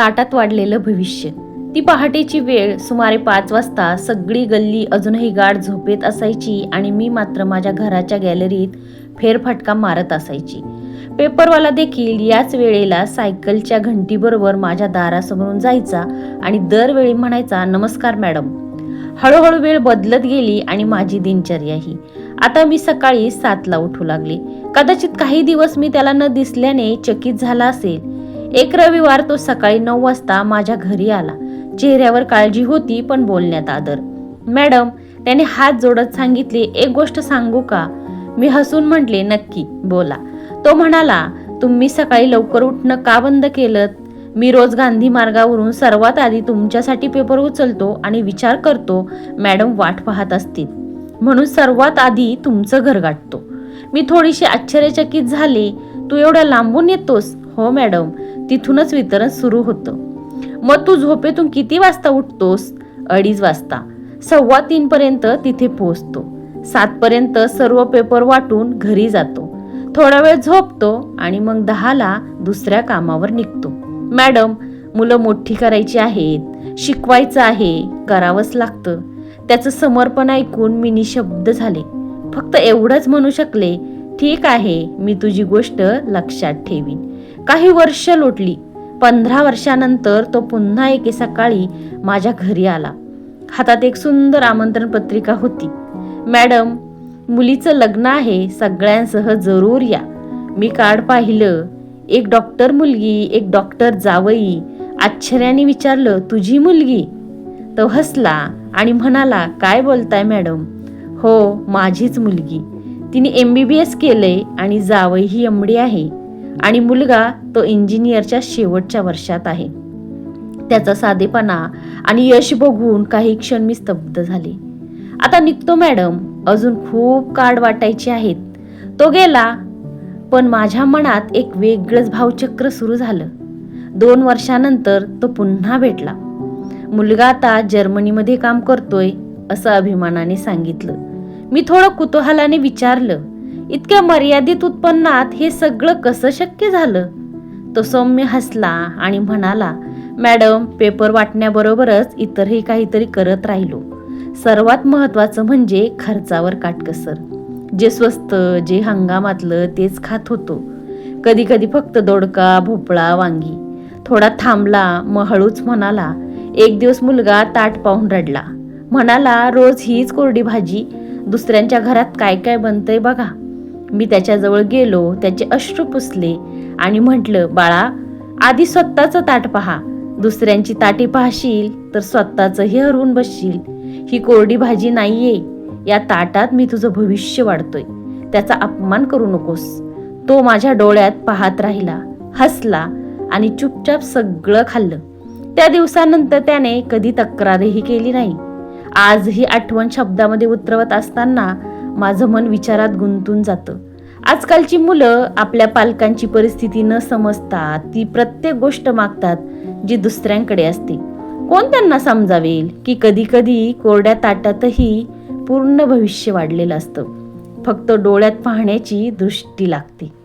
ताटात वाढलेलं भविष्य. ती पहाटेची वेळ सुमारे पाच वाजता सगळी गल्ली अजूनही गाढ झोपेत असायची आणि मी मात्र माझ्या घराच्या गॅलरीत फेरफटका मारत असायची. पेपरवाला देखील याच वेळेला सायकलच्या घंटीबरोबर माझ्या दारासमोरून जायचा आणि दरवेळी म्हणायचा नमस्कार मॅडम. हळूहळू वेळ बदलत गेली आणि माझी दिनचर्याही. आता मी सकाळी सातला उठू लागले. कदाचित काही दिवस मी त्याला न दिसल्याने चकित झाला असेल एक रविवार तो सकाळी नऊ वाजता माझ्या घरी आला. चेहऱ्यावर काळजी होती पण बोलण्यात आदर. मॅडम त्याने हात जोडत सांगितले एक गोष्ट सांगू का? मी हसून म्हटले नक्की बोला. तो म्हणाला तुम्ही सकाळी लवकर उठणं का बंद केलं मी रोज गांधी मार्गावरून सर्वात आधी तुमच्यासाठी पेपर उचलतो आणि विचार करतो मॅडम वाट पाहत असतील. म्हणून सर्वात आधी तुमचं घर गाठतो. मी थोडीशी आश्चर्यचकित झाले तू एवढ्या लांबून येतोस? हो मॅडम. तिथूनच वितरण सुरू होतं. मग तू झोपेतून किती वाजता उठतोस? अडीच वाजता. सव्वा तीन पर्यंत तिथे पोहोचतो. सात पर्यंत सर्व पेपर वाटून घरी जातो. थोडा वेळ झोपतो आणि मग दहाला दुसऱ्या कामावर निघतो. मॅडम मुलं मोठी करायची आहेत. शिकवायचं आहे. करावंच लागतं. त्याचं समर्पण ऐकून मी निशब्द झाले. फक्त एवढंच म्हणू शकले ठीक आहे मी तुझी गोष्ट लक्षात ठेवीन. काही वर्ष लोटली. पंधरा वर्षानंतर तो पुन्हा एके सकाळी माझ्या घरी आला. हातात एक सुंदर आमंत्रण पत्रिका होती. मॅडम मुलीचं लग्न आहे सगळ्यांसह जरूर या. मी कार्ड पाहिलं. एक डॉक्टर मुलगी एक डॉक्टर जावई. आश्चर्याने विचारलं तुझी मुलगी? तो हसला आणि म्हणाला काय बोलताय मॅडम? हो माझीच मुलगी. तिने एम बी बी एस केलंय आणि जावई ही एमडी आहे. आणि मुलगा तो इंजिनियरच्या शेवटच्या वर्षात आहे. त्याचा साधेपणा आणि यश बघून काही क्षण मी स्तब्ध झाले. आता निघतो मॅडम. अजून खूप कार्ड वाटायचे आहेत. तो गेला पण माझ्या मनात एक वेगळंच भावचक्र सुरू झालं. दोन वर्षानंतर तो पुन्हा भेटला. मुलगा आता जर्मनीमध्ये काम करतोय असं अभिमानाने सांगितलं. मी थोडं कुतूहलाने विचारलं इतक्या मर्यादित उत्पन्नात हे सगळं कसं शक्य झालं? तो सौम्य हसला आणि म्हणाला मॅडम पेपर वाटण्याबरोबरच इतरही काहीतरी करत राहिलो. सर्वात महत्वाचं म्हणजे खर्चावर काटकसर. जे स्वस्त जे हंगामातलं तेच खात होतो. कधी कधी फक्त दोडका भोपळा वांगी. थोडा थांबला मग हळूच म्हणाला एक दिवस मुलगा ताट पाहून रडला. म्हणाला रोज हीच कोरडी भाजी. दुसऱ्यांच्या घरात काय काय बनतंय बघा. मी त्याच्याजवळ गेलो त्याचे अश्रू पुसले आणि म्हटलं बाळा आधी स्वतःचं ताट पहा. दुसऱ्यांची ताटी पाहशील तर स्वतःचंही हरवून बसशील. ही कोरडी भाजी नाहीये. या ताटात मी तुझं भविष्य वाढतोय. त्याचा अपमान करू नकोस. तो माझ्या डोळ्यात पाहत राहिला हसला आणि चुपचाप सगळं खाल्लं. त्या दिवसानंतर त्याने कधी तक्रारही केली नाही. आज ही आठवण शब्दामध्ये उतरवत असताना माझं मन विचारात गुंतून जातं. आजकालची मुलं आपल्या पालकांची परिस्थिती न समजता ती प्रत्येक गोष्ट मागतात जी दुसऱ्यांकडे असते. कोण त्यांना समजावेल की कधी कधी कोरड्या ताटातही पूर्ण भविष्य वाढलेलं असतं? फक्त डोळ्यात पाहण्याची दृष्टी लागते.